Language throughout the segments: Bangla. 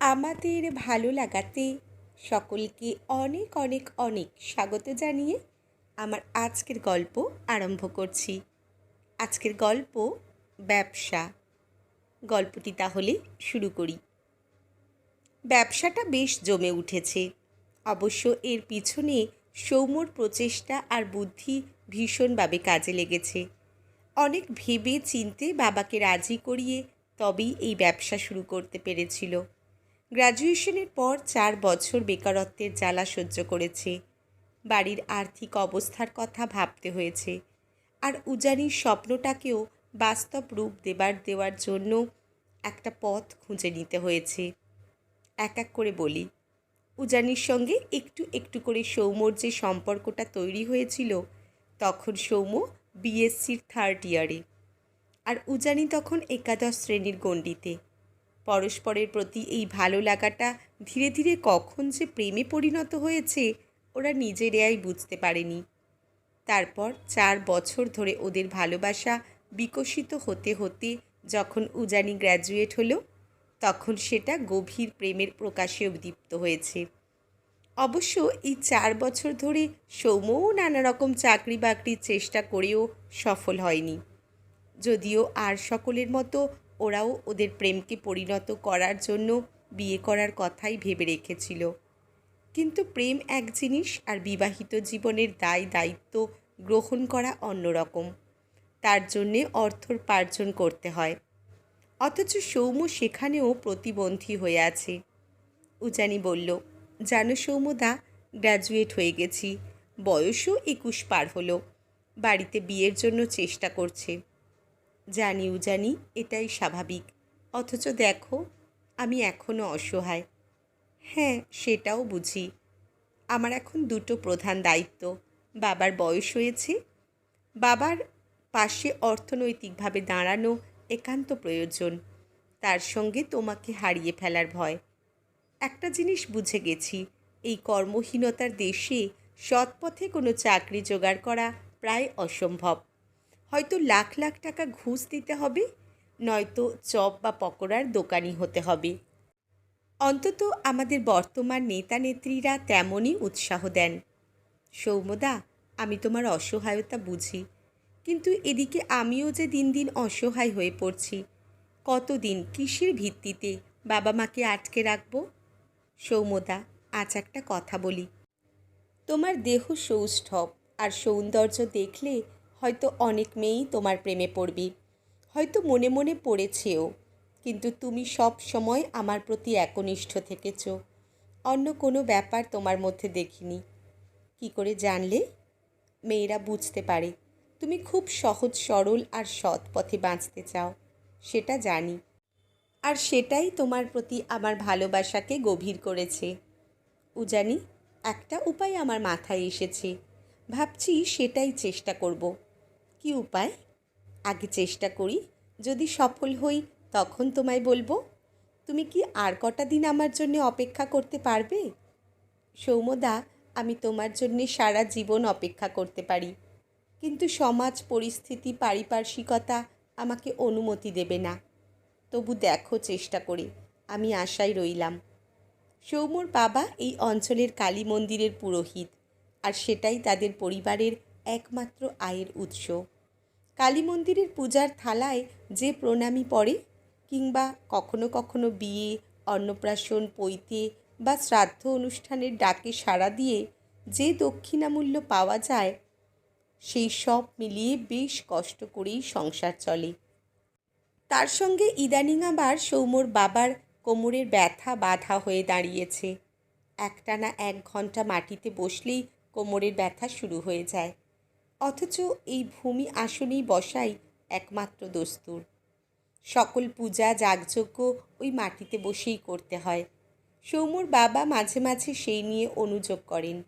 আমাদের ভালো লাগাতে সকলকে অনেক অনেক অনেক স্বাগত জানিয়ে আমার আজকের গল্প আরম্ভ করছি। আজকের গল্প ব্যবসা। গল্পটি তাহলে শুরু করি। ব্যবসাটা বেশ জমে উঠেছে। অবশ্য এর পিছনে সৌম্যর প্রচেষ্টা আর বুদ্ধি ভীষণভাবে কাজে লেগেছে। অনেক ভেবে চিনতে বাবাকে রাজি করিয়ে তবেই এই ব্যবসা শুরু করতে পেরেছিল। গ্র্যাজুয়েশনের পর চার বছর বেকারত্বের জ্বালা সহ্য করেছে। বাড়ির আর্থিক অবস্থার কথা ভাবতে হয়েছে। আর উজানির স্বপ্নটাকেও বাস্তব রূপ দেবার দেওয়ার জন্য একটা পথ খুঁজে নিতে হয়েছে। এক এক করে বলি, উজানির সঙ্গে একটু একটু করে সৌম্যর যে সম্পর্কটা তৈরি হয়েছিল, তখন সৌম্য বিএসসির থার্ড ইয়ারে আর উজানি তখন একাদশ শ্রেণির গণ্ডিতে। পরস্পরের প্রতি এই ভালো লাগাটা ধীরে ধীরে কখন যে প্রেমে পরিণত হয়েছে, ওরা নিজেরাই বুঝতে পারেনি। তারপর চার বছর ধরে ওদের ভালোবাসা বিকশিত হতে হতে যখন উজানি গ্র্যাজুয়েট হলো, তখন সেটা গভীর প্রেমের প্রকাশে উদ্দীপ্ত হয়েছে। অবশ্য এই চার বছর ধরে সৌম্যও নানা রকম চাকরি বাকরির চেষ্টা করেও সফল হয়নি। যদিও আর সকলের মতো ওরাও ওদের প্রেমকে পরিণত করার জন্য বিয়ে করার কথাই ভেবে রেখেছিল। কিন্তু প্রেম এক জিনিস আর বিবাহিত জীবনের দায় দায়িত্ব গ্রহণ করা অন্যরকম। তার জন্যে অর্থোপার্জন করতে হয়। অথচ সৌম্য সেখানেও প্রতিবন্ধী হয়ে আছে। উজানি বলল, জানো সৌম্যদা গ্র্যাজুয়েট হয়ে গেছি। বয়সও একুশ পার হলো। বাড়িতে বিয়ের জন্য চেষ্টা করছে। জানি, এটাই স্বাভাবিক। অথচ দেখো, আমি এখনও অসহায়। হ্যাঁ সেটাও বুঝি। আমার এখন দুটো প্রধান দায়িত্ব, বাবার বয়স হয়েছে, বাবার পাশে অর্থনৈতিকভাবে দাঁড়ানো একান্ত প্রয়োজন, তার সঙ্গে তোমাকে হারিয়ে ফেলার ভয়। একটা জিনিস বুঝে গেছি, এই কর্মহীনতার দেশে সৎপথে কোনো চাকরি জোগাড় করা প্রায় অসম্ভব। হয়তো লাখ লাখ টাকা ঘুষ দিতে হবে, নয়তো চপ বা পকোড়ার দোকানি হতে হবে। অন্তত আমাদের বর্তমান নেতা নেত্রীরা তেমনই উৎসাহ দেন। সৌম্যদা, আমি তোমার অসহায়তা বুঝি, কিন্তু এদিকে আমিও যে দিন দিন অসহায় হয়ে পড়ছি, কতদিন কিসের ভিত্তিতে বাবা মাকে আটকে রাখব? সৌম্যদা, আজ একটা কথা বলি। তোমার দেহ সৌষ্ঠব আর সৌন্দর্য দেখলে হয়তো অনেক মেয়েই তোমার প্রেমে পড়বে। হয়তো মনে মনে পড়েছেও, কিন্তু তুমি সব সময় আমার প্রতি একনিষ্ঠ থেকেছ। অন্য কোনো ব্যাপার তোমার মধ্যে দেখিনি। কি করে জানলে? মেয়েরা বুঝতে পারে। তুমি খুব সহজ, সরল আর সৎ পথে বাঁচতে চাও, সেটা জানি। আর সেটাই তোমার প্রতি আমার ভালোবাসাকে গভীর করেছে। উজানি, একটা উপায় আমার মাথায় এসেছে। ভাবছি সেটাই চেষ্টা করব। কি উপায়? আগে চেষ্টা করি। যদি সফল হই, তখন তোমায় বলব। তুমি কি আর কটা দিন আমার জন্য অপেক্ষা করতে পারবে? সৌমদা আমি তোমার জন্যে সারা জীবন অপেক্ষা করতে পারি। কিন্তু সমাজ, পরিস্থিতি, পারিপার্শ্বিকতা আমাকে অনুমতি দেবে না। তবু দেখো চেষ্টা করে। আমি আশায় রইলাম। সৌম্যর বাবা এই অঞ্চলের কালী মন্দিরের পুরোহিত। আর সেটাই তাদের পরিবারের একমাত্র আয়ের উৎস। কালী মন্দিরের পূজার থালায় যে প্রণামী পড়ে, কিংবা কখনো কখনো বিয়ে, অন্নপ্রাশন, পৈতে বা শ্রাদ্ধ অনুষ্ঠানের ডাকে সাড়া দিয়ে যে দক্ষিণামূল্য পাওয়া যায়, সেই সব মিলিয়ে বেশ কষ্ট করেই সংসার চলে। তার সঙ্গে ইদানিং আবার সৌম্যর বাবার কোমরের ব্যথা বাধা হয়ে দাঁড়িয়েছে। একটানা এক ঘণ্টা মাটিতে বসলেই কোমরের ব্যথা শুরু হয়ে যায়। অথচ এই ভূমি আসনেই বসাই একমাত্র দস্তুর। সকল পূজা, যাগযজ্ঞ ওই মাটিতে বসেই করতে হয়। সৌম্যর বাবা মাঝে মাঝে সেই নিয়ে অনুযোগ করেন।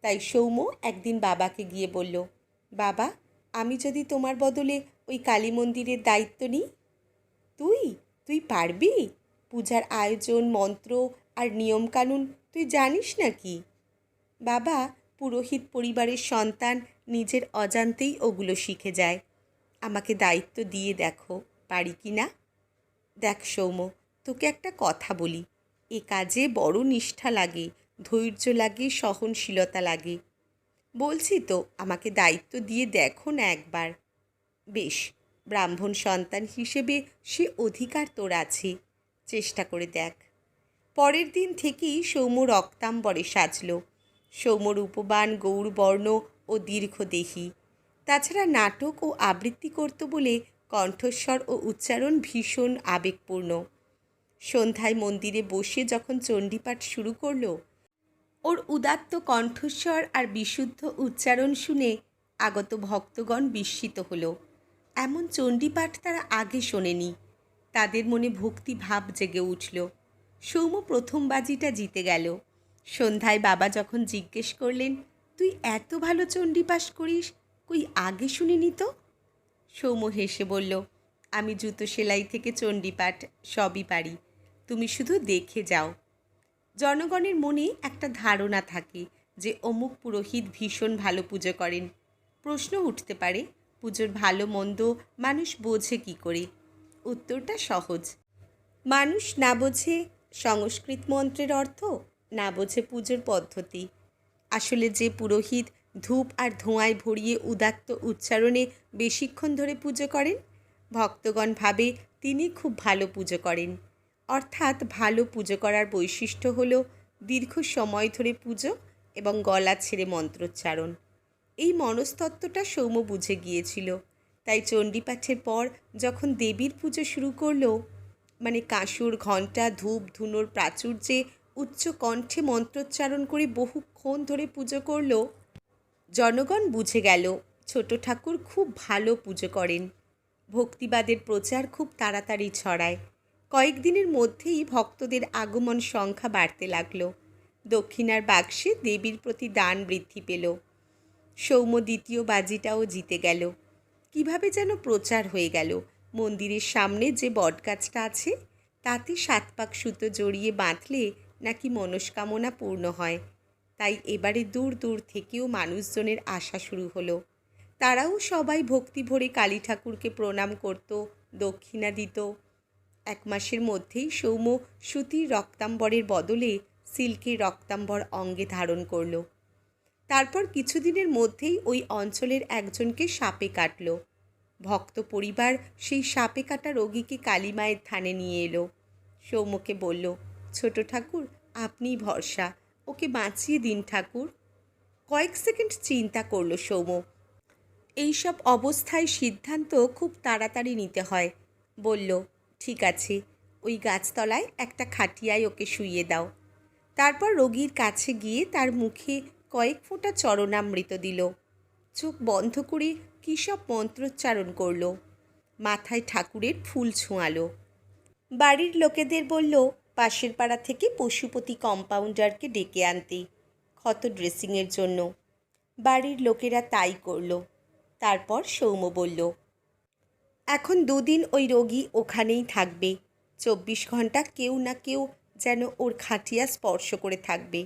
তাই সৌম্য একদিন বাবাকে গিয়ে বলল, বাবা, আমি যদি তোমার বদলে ওই কালী মন্দিরের দায়িত্ব নিই? তুই? তুই পারবি? পূজার আয়োজন, মন্ত্র আর নিয়মকানুন তুই জানিস নাকি? বাবা, পুরোহিত পরিবারের সন্তান নিজের অজান্তেই ওগুলো শিখে যায়। আমাকে দায়িত্ব দিয়ে দেখো, পারি কি না? দেখ সৌম্য, তোকে একটা কথা বলি। এ কাজে বড় নিষ্ঠা লাগে, ধৈর্য লাগে, সহনশীলতা লাগে। বলছি তো, আমাকে দায়িত্ব দিয়ে দেখো না একবার। বেশ, ব্রাহ্মণ সন্তান হিসেবে সে অধিকার তোর আছে, চেষ্টা করে দেখ। পরের দিন থেকেই সৌম্য রক্তাম্বরে সাজল। সৌম্যর উপবান, গৌরবর্ণ ও দীর্ঘদেহী। তাছাড়া নাটক ও আবৃত্তি করত বলে কণ্ঠস্বর ও উচ্চারণ ভীষণ আবেগপূর্ণ। সন্ধ্যায় মন্দিরে বসে যখন চণ্ডীপাঠ শুরু করল, ওর উদাত্ত কণ্ঠস্বর আর বিশুদ্ধ উচ্চারণ শুনে আগত ভক্তগণ বিস্মিত হলো। এমন চণ্ডীপাঠ তারা আগে শোনেনি। তাদের মনে ভক্তি ভাব জেগে উঠল। সৌম্য প্রথম বাজিটা জিতে গেল। সন্ধ্যায় বাবা যখন জিজ্ঞেস করলেন তুই এত ভালো চণ্ডীপাঠ করিস, কই আগে শুনিনি তো? সৌম্য হেসে বলল, আমি জুতো সেলাই থেকে চণ্ডীপাঠ সবই পারি, তুমি শুধু দেখে যাও। জনগণের মনে একটা ধারণা থাকে যে অমুক পুরোহিত ভীষণ ভালো পুজো করেন। প্রশ্ন উঠতে পারে, পুজোর ভালো মন্দ মানুষ বোঝে কি করে? উত্তরটা সহজ। মানুষ না বোঝে সংস্কৃত মন্ত্রের অর্থ, না বোঝে পুজোর পদ্ধতি। আসলে যে পুরোহিত ধূপ আর ধোঁয়ায় ভরিয়ে উদাত্ত উচ্চারণে বেশিক্ষণ ধরে পুজো করেন, ভক্তগণ ভাবে তিনি খুব ভালো পুজো করেন। অর্থাৎ ভালো পুজো করার বৈশিষ্ট্য হল দীর্ঘ সময় ধরে পুজো এবং গলা ছেড়ে মন্ত্রোচ্চারণ। এই মনস্তত্ত্বটা সৌম্য বুঝে গিয়েছিল। তাই চণ্ডীপাঠের পর যখন দেবীর পুজো শুরু করল মানে কাঁসুর, ঘণ্টা, ধূপ, ধুনোর প্রাচুর্যে উচ্চ কণ্ঠে মন্ত্রোচ্চারণ করে বহুক্ষণ ধরে পুজো করল। জনগণ বুঝে গেল, ছোট ঠাকুর খুব ভালো পুজো করেন। ভক্তিবাদের প্রচার খুব তাড়াতাড়ি ছড়ায়। কয়েকদিনের মধ্যেই ভক্তদের আগমন সংখ্যা বাড়তে লাগল। দক্ষিণার বাক্সে দেবীর প্রতি দান বৃদ্ধি পেল। সৌম্য দ্বিতীয় বাজিটাও জিতে গেল। কীভাবে যেন প্রচার হয়ে গেল। মন্দিরের সামনে যে বটগাছটা আছে, তাতে সাত পাক সুতো জড়িয়ে বাঁধলে নাকি মনস্কামনা পূর্ণ হয়? তাই এবারে দূর দূর থেকেও মানুষজনের আসা শুরু হলো। তারাও সবাই ভক্তি ভরে কালী ঠাকুরকে প্রণাম করত, দক্ষিণা দিত। এক মাসের মধ্যেই সৌম্য সুতির রক্তাম্বরের বদলে সিল্কের রক্তাম্বর অঙ্গে ধারণ করল। তারপর কিছুদিনের মধ্যেই ওই অঞ্চলের একজনকে সাপে কাটল। ভক্ত পরিবার সেই সাপে কাটা রোগীকে কালীমায়ের থানে নিয়ে এলো। সৌম্যকে বলল ছোট ঠাকুর আপনিই ভরসা। ওকে বাঁচিয়ে দিন ঠাকুর। কয়েক সেকেন্ড চিন্তা করল সৌম্য। এইসব অবস্থায় সিদ্ধান্ত খুব তাড়াতাড়ি নিতে হয়। বলল, ঠিক আছে, ওই গাছতলায় একটা খাটিয়ায় ওকে শুইয়ে দাও। তারপর রোগীর কাছে গিয়ে তার মুখে কয়েক ফোঁটা চরণামৃত দিল। চোখ বন্ধ করে কী সব মন্ত্রোচ্চারণ করল। মাথায় ঠাকুরের ফুল ছোঁয়ালো। বাড়ির লোকেদের বলল পাশের পাড়া থেকে পশুপতি কম্পাউন্ডারকে ডেকে আনতে, ক্ষত ড্রেসিংয়ের জন্য। বাড়ির লোকেরা তাই করল। তারপর সৌম্য বলল, এখন দুদিন ওই রোগী ওখানেই থাকবে। চব্বিশ ঘণ্টা কেউ না কেউ যেন ওর খাটিয়া স্পর্শ করে থাকবে।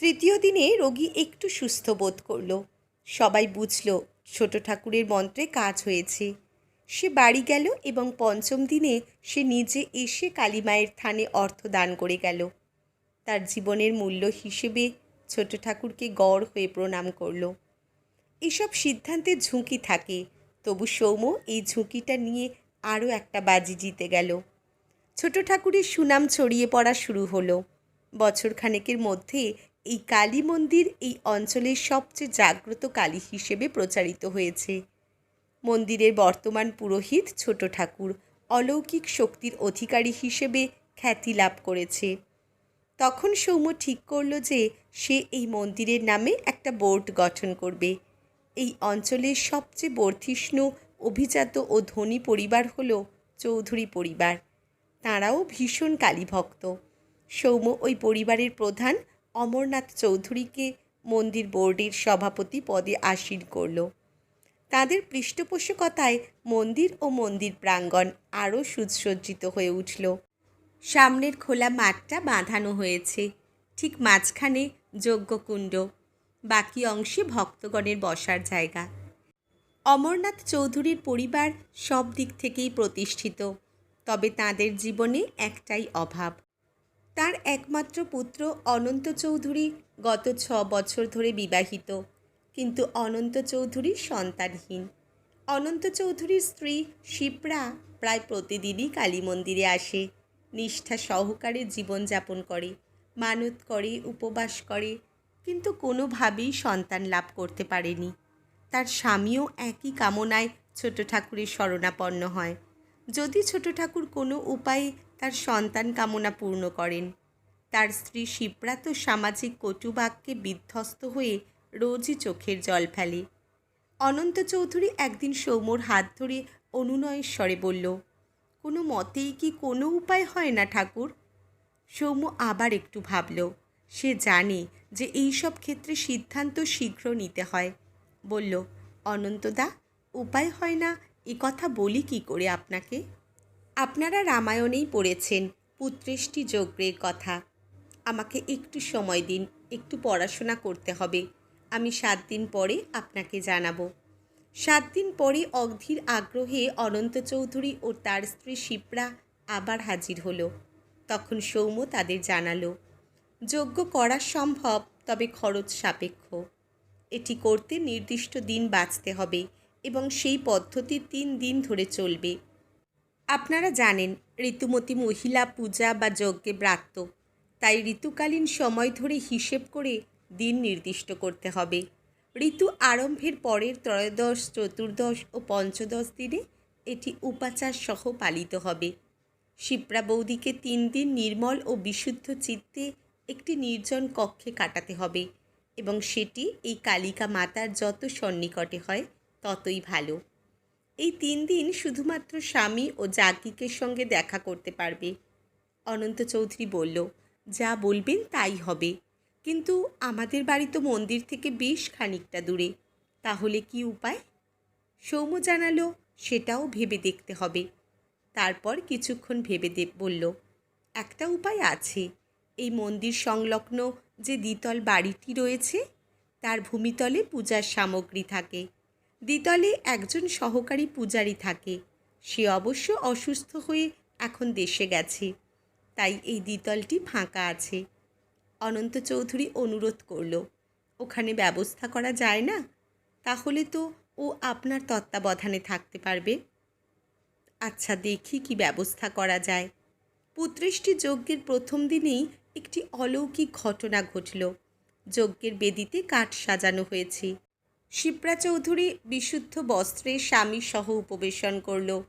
তৃতীয় দিনে রোগী একটু সুস্থ বোধ করল। সবাই বুঝল, ছোট ঠাকুরের মন্ত্রে কাজ হয়েছে। সে বাড়ি গেল এবং পঞ্চম দিনে সে নিজে এসে কালীমায়ের থানে অর্থ দান করে গেল। তার জীবনের মূল্য হিসেবে ছোট ঠাকুরকে গড় হয়ে প্রণাম করল। এসব সিদ্ধান্তে ঝুঁকি থাকে, তবু সৌম্য এই ঝুঁকিটা নিয়ে আরও একটা বাজি জিতে গেল। ছোট ঠাকুরের সুনাম ছড়িয়ে পড়া শুরু হলো। বছরখানেকের মধ্যে এই কালী মন্দির এই অঞ্চলের সবচেয়ে জাগ্রত কালী হিসেবে প্রচারিত হয়েছে। মন্দিরের বর্তমান পুরোহিত ছোট ঠাকুর অলৌকিক শক্তির অধিকারী হিসেবে খ্যাতি লাভ করেছে। তখন সৌম্য ঠিক করল যে সে এই মন্দিরের নামে একটা বোর্ড গঠন করবে। এই অঞ্চলের সবচেয়ে বর্ধিষ্ণু, অভিজাত ও ধনী পরিবার হল চৌধুরী পরিবার। তাঁরাও ভীষণ কালীভক্ত। সৌম্য ওই পরিবারের প্রধান অমরনাথ চৌধুরীকে মন্দির বোর্ডের সভাপতি পদে আসীন করল। তাদের পৃষ্ঠপোষকতায় মন্দির ও মন্দির প্রাঙ্গণ আরও সুসজ্জিত হয়ে উঠল। সামনের খোলা মাঠটা বাঁধানো হয়েছে। ঠিক মাঝখানে যজ্ঞকুণ্ড। বাকি অংশে ভক্তগণের বসার জায়গা। অমরনাথ চৌধুরীর পরিবার সব দিক থেকেই প্রতিষ্ঠিত, তবে তাদের জীবনে একটাই অভাব। তার একমাত্র পুত্র অনন্ত চৌধুরী গত ছ বছর ধরে বিবাহিত। কিন্তু অনন্ত চৌধুরী সন্তানহীন। অনন্ত চৌধুরীর স্ত্রী শিপ্রা প্রায় প্রতিদিনই কালী মন্দিরে আসে, নিষ্ঠা সহকারে জীবনযাপন করে, মানত করে, উপবাস করে, কিন্তু কোনোভাবেই সন্তান লাভ করতে পারেনি। তার স্বামীও একই কামনায় ছোট ঠাকুরের শরণাপন্ন হয়। যদি ছোট ঠাকুর কোনো উপায়ে তার সন্তান কামনা পূর্ণ করেন, তার স্ত্রী শিপ্রা তো সামাজিক কটুবাক্যে বিধ্বস্ত হয়ে রোজই চোখের জল ফেলে। অনন্ত চৌধুরী একদিন সৌম্যর হাত ধরে অনুনয়ের স্বরে বলল, কোনো মতেই কি কোনো উপায় হয় না ঠাকুর? সৌম্য আবার একটু ভাবল, সে জানে যে এই সব ক্ষেত্রে সিদ্ধান্ত শীঘ্র নিতে হয়। বলল অনন্তদা উপায় হয় না, এ কথা বলি কি করে আপনাকে? আপনারা রামায়ণেই পড়েছেন, পুত্রেষ্টি যজ্ঞের কথা। আমাকে একটু সময় দিন, একটু পড়াশোনা করতে হবে। আমি সাত দিন পরে আপনাকে জানাব। সাত দিন পরে অগ্ধির আগ্রহে অনন্ত চৌধুরী ও তার স্ত্রী শিপ্রা আবার হাজির হলো। তখন সৌম্য তাদের জানালো, যজ্ঞ করা সম্ভব, তবে খরচ সাপেক্ষ। এটি করতে নির্দিষ্ট দিন বাঁচতে হবে এবং সেই পদ্ধতি তিন দিন ধরে চলবে। আপনারা জানেন, ঋতুমতী মহিলা পূজা বা যজ্ঞে ব্রাত্য। তাই ঋতুকালীন সময় ধরে হিসেব করে দিন নির্দিষ্ট করতে হবে। ঋতু আরম্ভের পরের ত্রয়োদশ, চতুর্দশ ও পঞ্চদশ দিনে এটি উপাচার সহ পালিত হবে। শিপ্রা বৌদিকে তিন দিন নির্মল ও বিশুদ্ধ চিত্তে একটি নির্জন কক্ষে কাটাতে হবে এবং সেটি এই কালিকা মাতার যত সন্নিকটে হয় ততই ভালো। এই তিন দিন শুধুমাত্র স্বামী ও জাগিকের সঙ্গে দেখা করতে পারবে। অনন্ত চৌধুরী বলল, যা বলবেন তাই হবে। কিন্তু আমাদের বাড়ি তো মন্দির থেকে বেশ খানিকটা দূরে। তাহলে কি উপায়? সৌম্য জানালো, সেটাও ভেবে দেখতে হবে। তারপর কিছুক্ষণ ভেবে দে বলল, একটা উপায় আছে। এই মন্দির সংলগ্ন যে দ্বিতল বাড়িটি রয়েছে, তার ভূমিতলে পূজার সামগ্রী থাকে। দ্বিতলে একজন সহকারী পূজারী থাকে। সে অবশ্য অসুস্থ হয়ে এখন দেশে গেছে। তাই এই দ্বিতলটি ফাঁকা আছে। অনন্ত চৌধুরী অনুরোধ করল, ওখানে ব্যবস্থা করা যায় না? তাহলে তো ও আপনার তত্ত্বাবধানে থাকতে পারবে। আচ্ছা দেখি কি ব্যবস্থা করা যায়। পুত্রেষ্টি যজ্ঞের প্রথম দিনেই একটি অলৌকিক ঘটনা ঘটল। যজ্ঞের বেদিতে কাঠ সাজানো হয়েছে। শিপ্রা চৌধুরী বিশুদ্ধ বস্ত্রে স্বামী সহ উপবেশন করল।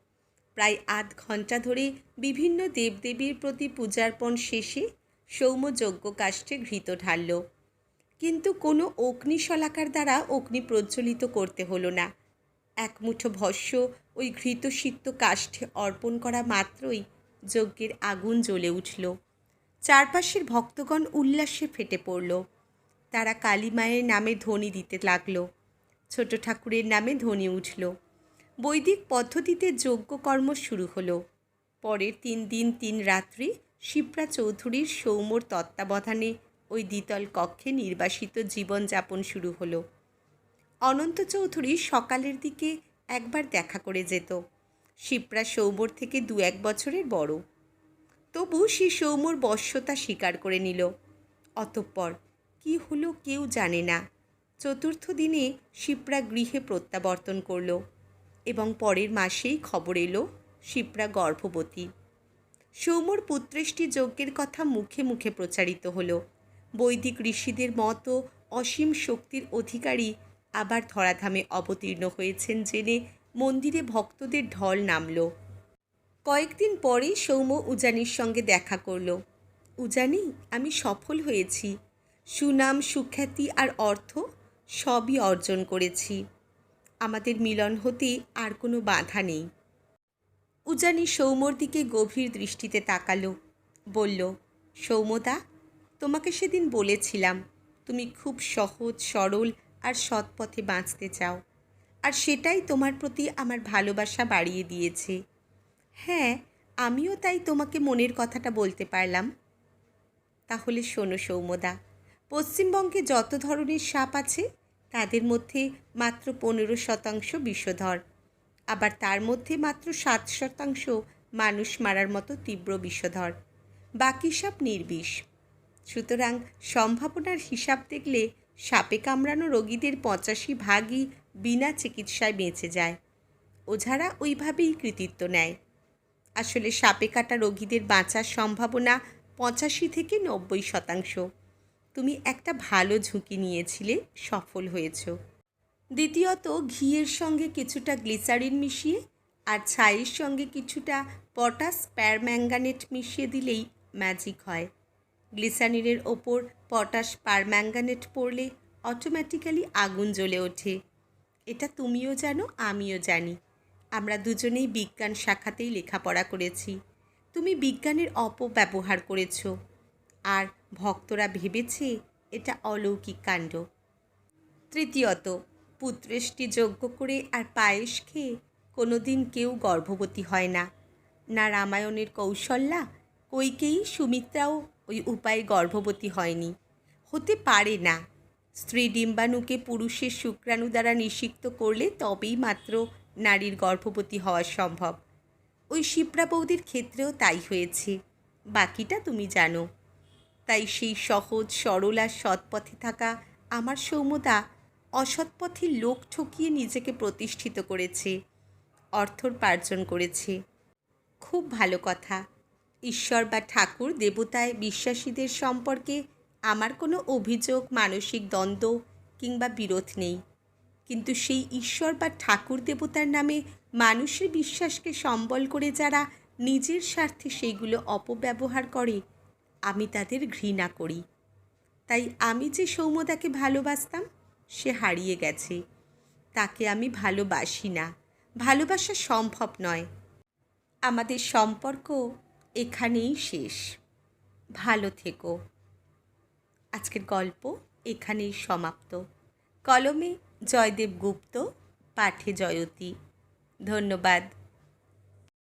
প্রায় আধ ঘণ্টা ধরে বিভিন্ন দেবদেবীর প্রতি পূজার্পণ শেষে সৌম্য যজ্ঞ কাষ্ঠে ঘৃত ঢালল। কিন্তু কোনো অগ্নিশলাকার দ্বারা অগ্নি প্রজ্বলিত করতে হলো না। এক মুঠো ভস্য ওই ঘৃতসিক্ত কাষ্ঠে অর্পণ করা মাত্রই যজ্ঞের আগুন জ্বলে উঠল। চারপাশের ভক্তগণ উল্লাসে ফেটে পড়ল। তারা কালী মায়ের নামে ধ্বনি দিতে লাগল। ছোট ঠাকুরের নামে ধ্বনি উঠল। বৈদিক পদ্ধতিতে যজ্ঞকর্ম শুরু হলো। পরের তিন দিন তিন রাত্রি শিপ্রা চৌধুরীর সৌম্যর তত্ত্বাবধানে ওই দ্বিতল কক্ষে নির্বাসিত জীবনযাপন শুরু হলো। অনন্ত চৌধুরী সকালের দিকে একবার দেখা করে যেত। শিপ্রা সৌম্যর থেকে দু এক বছরের বড়। তবু সে সৌম্যর বশ্যতা স্বীকার করে নিল। অতঃপর কি হলো কেউ জানে না। চতুর্থ দিনে শিপ্রা গৃহে প্রত্যাবর্তন করল এবং পরের মাসেই খবর এলো শিপ্রা গর্ভবতী। সৌম্যর পুত্রেষ্টি যজ্ঞের কথা মুখে মুখে প্রচারিত হলো। বৈদিক ঋষিদের মতো অসীম শক্তির অধিকারী আবার ধরাধামে অবতীর্ণ হয়েছেন জেনে মন্দিরে ভক্তদের ঢল নামল। কয়েকদিন পরেই সৌম্য উজানির সঙ্গে দেখা করল। উজানি, আমি সফল হয়েছি। সুনাম, সুখ্যাতি আর অর্থ সবই অর্জন করেছি। আমাদের মিলন হতে আর কোনো বাধা নেই। উজানি সৌম্যর দিকে গভীর দৃষ্টিতে তাকালো। বলল সৌম্যদা তোমাকে সেদিন বলেছিলাম, তুমি খুব সহজ, সরল আর সৎ পথে বাঁচতে চাও। আর সেটাই তোমার প্রতি আমার ভালোবাসা বাড়িয়ে দিয়েছে। হ্যাঁ আমিও তাই তোমাকে মনের কথাটা বলতে পারলাম। তাহলে শোনো সৌম্যদা পশ্চিমবঙ্গে যত ধরনের সাপ আছে, তাদের মধ্যে মাত্র পনেরো শতাংশ বিষধর। আবার তার মধ্যে মাত্র সাত শতাংশ মানুষ মারার মতো তীব্র বিষধর। বাকি সব নির্বিষ। সুতরাং সম্ভাবনার হিসাব দেখলে সাপে কামড়ানো রোগীদের পঁচাশি ভাগই বিনা চিকিৎসায় বেঁচে যায়। ওঝারা ওইভাবেই কৃতিত্ব নেয়। আসলে সাপে কাটা রোগীদের বাঁচার সম্ভাবনা পঁচাশি থেকে নব্বই শতাংশ। তুমি একটা ভালো ঝুঁকি নিয়েছিলে, সফল হয়েছ। দ্বিতীয়ত, ঘিয়ের সঙ্গে কিছুটা গ্লিসারিন মিশিয়ে আর ছাইয়ের সঙ্গে কিছুটা পটাশ প্যারম্যাঙ্গানেট মিশিয়ে দিলেই ম্যাজিক হয়। গ্লিসারিনের ওপর পটাশ পারম্যাঙ্গানেট পড়লে অটোমেটিক্যালি আগুন জ্বলে ওঠে। এটা তুমিও জানো, আমিও জানি। আমরা দুজনেই বিজ্ঞান শাখাতেই লেখাপড়া করেছি। তুমি বিজ্ঞানের অপব্যবহার করেছ। আর ভক্তরা ভেবেছে এটা অলৌকিক কাণ্ড। তৃতীয়ত পুত্রেষ্টি যজ্ঞ করে আর পায়েস খেয়ে কোনোদিন কেউ গর্ভবতী হয় না। না রামায়ণের কৌশল্যা, কৈকেয়ী সুমিত্রাও ওই উপায়ে গর্ভবতী হয়নি। হতে পারে না। স্ত্রী ডিম্বাণুকে পুরুষের শুক্রাণু দ্বারা নিষিক্ত করলে তবেই মাত্র নারীর গর্ভবতী হওয়া সম্ভব। ওই শিপ্রা বৌদির ক্ষেত্রেও তাই হয়েছে। বাকিটা তুমি জানো। তাই সেই সহজ, সরল আর সৎপথে থাকা আমার সৌমদা অসৎপথে লোক ঠকিয়ে নিজেকে প্রতিষ্ঠিত করেছে অর্থোপার্জন করেছে। খুব ভালো কথা। ঈশ্বর বা ঠাকুর দেবতায় বিশ্বাসীদের সম্পর্কে আমার কোনো অভিযোগ, মানসিক দ্বন্দ্ব কিংবা বিরোধ নেই। কিন্তু সেই ঈশ্বর বা ঠাকুর দেবতার নামে মানুষের বিশ্বাসকে সম্বল করে যারা নিজের স্বার্থে সেইগুলো অপব্যবহার করে, আমি তাদের ঘৃণা করি। তাই আমি যে সৌমদাকে ভালোবাসতাম সে হারিয়ে গেছে। তাকে আমি ভালোবাসি না। ভালোবাসা সম্ভব নয়। আমাদের সম্পর্ক এখানেই শেষ। ভালো থেকো। আজকের গল্প এখানেই সমাপ্ত। কলমে জয়দেব গুপ্ত, পাঠে জয়তী। ধন্যবাদ।